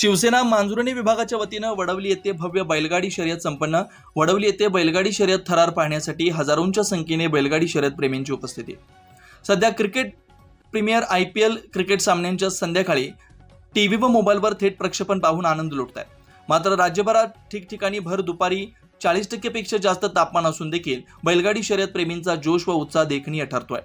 शिवसेना मांजुर्णी विभागाच्या वतीनं वडवली येथे भव्य बैलगाडी शर्यत संपन्न. वडवली येथे बैलगाडी शर्यत थरार पाहण्यासाठी हजारोंच्या संख्येने बैलगाडी शर्यत प्रेमींची उपस्थिती. सध्या cricket premier I P L cricket सामन्यांच्या संध्याकाळी टी व्ही व मोबाईलवर थेट प्रक्षेपण पाहून आनंद लुटत आहे मात्र राज्यभरात ठिकठिकाणी भर दुपारी चाळीस टक्केपेक्षा जास्त तापमान असून देखील बैलगाडी शर्यत प्रेमींचा जोश व उत्साह देखणीय ठरतोय.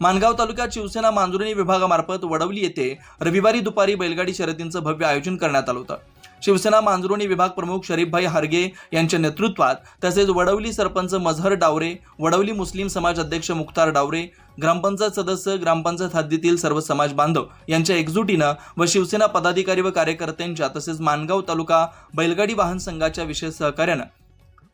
मानगाव तालुक्यात शिवसेना मांजुर्णी विभागामार्फत वडवली येथे रविवारी दुपारी बैलगाडी शर्यतींचं भव्य आयोजन करण्यात आलं होतं. शिवसेना मांजुर्णी विभाग प्रमुख शरीफभाई हार्गे यांच्या नेतृत्वात तसेच वडवली सरपंच मझहर डावरे वडवली मुस्लिम समाज अध्यक्ष मुख्तार डावरे ग्रामपंचायत सदस्य ग्रामपंचायत हद्दीतील सर्व समाज बांधव यांच्या एकजुटीनं व शिवसेना पदाधिकारी व कार्यकर्त्यांच्या तसेच मानगाव तालुका बैलगाडी वाहन संघाच्या विशेष सहकार्यानं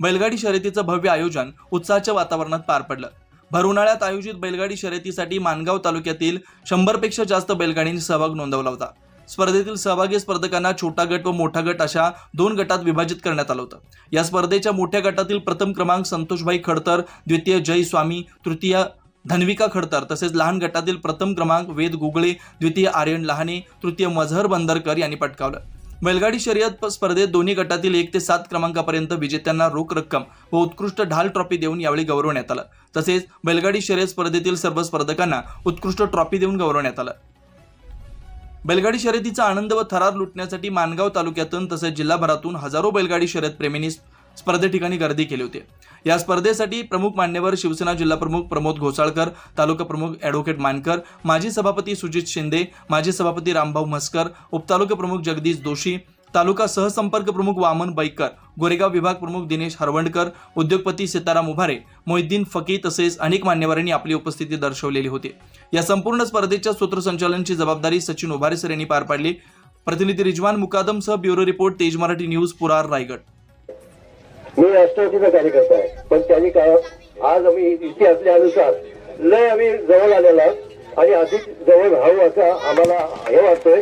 बैलगाडी शर्यतीचं भव्य आयोजन उत्साहाच्या वातावरणात पार पडलं. भर आयोजित बैलगाडी शर्यतीसाठी मानगाव तालुक्यातील शंभरपेक्षा जास्त बैलगाडींनी सहभाग नोंदवला होता. स्पर्धेतील सहभागी स्पर्धकांना छोटा गट व मोठा गट अशा दोन गटात विभाजित करण्यात आलं होतं. या स्पर्धेच्या मोठ्या गटातील प्रथम क्रमांक संतोषभाई खडतर द्वितीय जय स्वामी तृतीय धन्विका खडतर तसेच लहान गटातील प्रथम क्रमांक वेद गुगळे द्वितीय आर्यन लहाने तृतीय मझहर बंदरकर यांनी पटकावलं. बैलगाडी शर्यत स्पर्धेत दोन्ही गटातील एक ते सात क्रमांकापर्यंत विजेत्यांना रोख रक्कम व उत्कृष्ट ढाल ट्रॉफी देऊन यावेळी गौरवण्यात आलं. तसेच बैलगाडी शर्यत स्पर्धेतील सर्व स्पर्धकांना उत्कृष्ट ट्रॉफी देऊन गौरवण्यात आलं. बैलगाडी शर्यतीचा आनंद व थरार लुटण्यासाठी मानगाव तालुक्यातून तसेच जिल्हाभरातून हजारो बैलगाडी शर्यत प्रेमींनी स्पर्धे ठिकाणी गर्दी केली होती. या स्पर्धेसाठी प्रमुख मान्यवर शिवसेना जिल्हाप्रमुख प्रमोद घोसाळकर तालुका प्रमुख ॲडव्होकेट मानकर माजी सभापती सुजित शिंदे माजी सभापती रामभाऊ म्हसकर उपतालुका प्रमुख जगदीश दोषी तालुका सहसंपर्क प्रमुख वामन बैकर गोरेगाव विभाग प्रमुख दिनेश हरवंडकर उद्योगपती सीताराम उभारे मोहिद्दीन फकी तसेच अनेक मान्यवरांनी आपली उपस्थिती दर्शवलेली होती. या संपूर्ण स्पर्धेच्या सूत्रसंचालनची जबाबदारी सचिन उभारे सर यांनी पार पाडली. प्रतिनिधी Rizwan मुकादमसह bureau report Tej Marathi news पुरार Raigad. मी राष्ट्रवादीचा कार्यकर्ता आहे. पण त्यांनी काय आज आम्ही इथे असल्यानुसार लय आम्ही जवळ आलेला आहोत आणि अधिक जवळ राहू असं आम्हाला हे वाटतोय.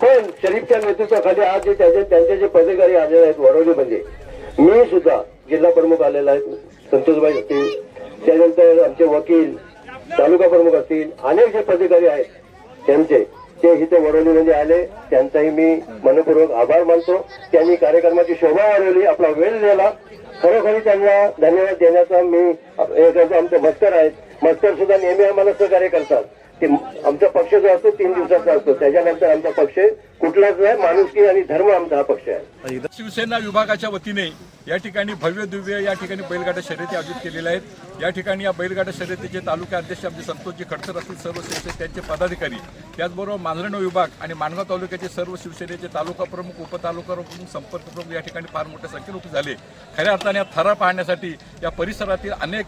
पण शरीफच्या नेतृत्वाखाली आज जे त्याचे त्यांचे जे पदाधिकारी आलेले आहेत वडवलीमध्ये मी सुद्धा जिल्हा प्रमुख आलेला आहे संतोषबाई असतील त्यानंतर आमचे वकील तालुका प्रमुख असतील अनेक जे पदाधिकारी आहेत त्यांचे ते इथे वडोलीमध्ये आले त्यांचाही मी मनपूर्वक आभार मानतो. त्यांनी कार्यक्रमाची शोभा वाढवली आपला वेळ दिला. खरोखरी त्यांना धन्यवाद देण्याचा मी हे करतो आमचे मस्तर आहेत. मस्तर सुद्धा नेहमी आम्हाला सहकार्य करतात. ते आमचा पक्ष जो असतो तीन दिवसाचा असतो. त्याच्यानंतर आमचा पक्ष कुठलाच नाही माणुसकी आणि धर्म आमचा हा पक्ष आहे. शिवसेना विभागाच्या वतीने या ठिकाणी भव्य दिव्य या ठिकाणी बैलगाडा शर्यती आयोजित केलेल्या आहेत. या ठिकाणी या बैलगाडा शर्यतीचे तालुका अध्यक्ष आमचे संतोषजी खडसर असतील सर्व शिवसेने त्यांचे पदाधिकारी. त्याचबरोबर मांजरण विभाग आणि माणगाव तालुक्याचे सर्व शिवसेनेचे तालुका प्रमुख उपतालुका प्रमुख संपर्क प्रमुख या ठिकाणी फार मोठ्या संख्येने उपस्थित झाले. खऱ्या अर्थाने या थरा पाहण्यासाठी या परिसरातील अनेक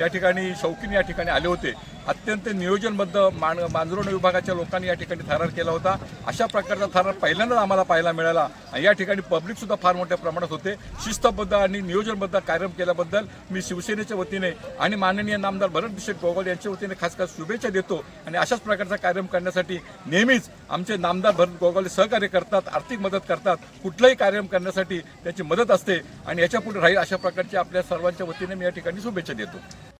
या ठिकाणी शौकीन या ठिकाणी आले होते. अत्यंत नियोजनबद्ध मान मांजरोण विभागाच्या लोकांनी या ठिकाणी थरार केला होता. अशा प्रकारचा थरार पहिल्यांदाच आम्हाला पाहायला मिळाला. आणि या ठिकाणी पब्लिकसुद्धा फार मोठ्या प्रमाणात होते. शिस्तबद्ध आणि नियोजनबद्ध कार्यक्रम केल्याबद्दल मी शिवसेनेच्या वतीने आणि माननीय नामदार भरत भिषेक गोगल यांच्या वतीने खास खास शुभेच्छा देतो. आणि अशाच प्रकारचा कार्यक्रम करण्यासाठी नेहमीच आमचे नामदार भरत गोगोले सहकार्य करतात आर्थिक मदत करतात. कुठलाही कार्यक्रम करण्यासाठी त्याची मदत असते. आणि याच्यापुढे राहील अशा प्रकारची आपल्या सर्वांच्या वतीने मी या ठिकाणी शुभेच्छा देतो.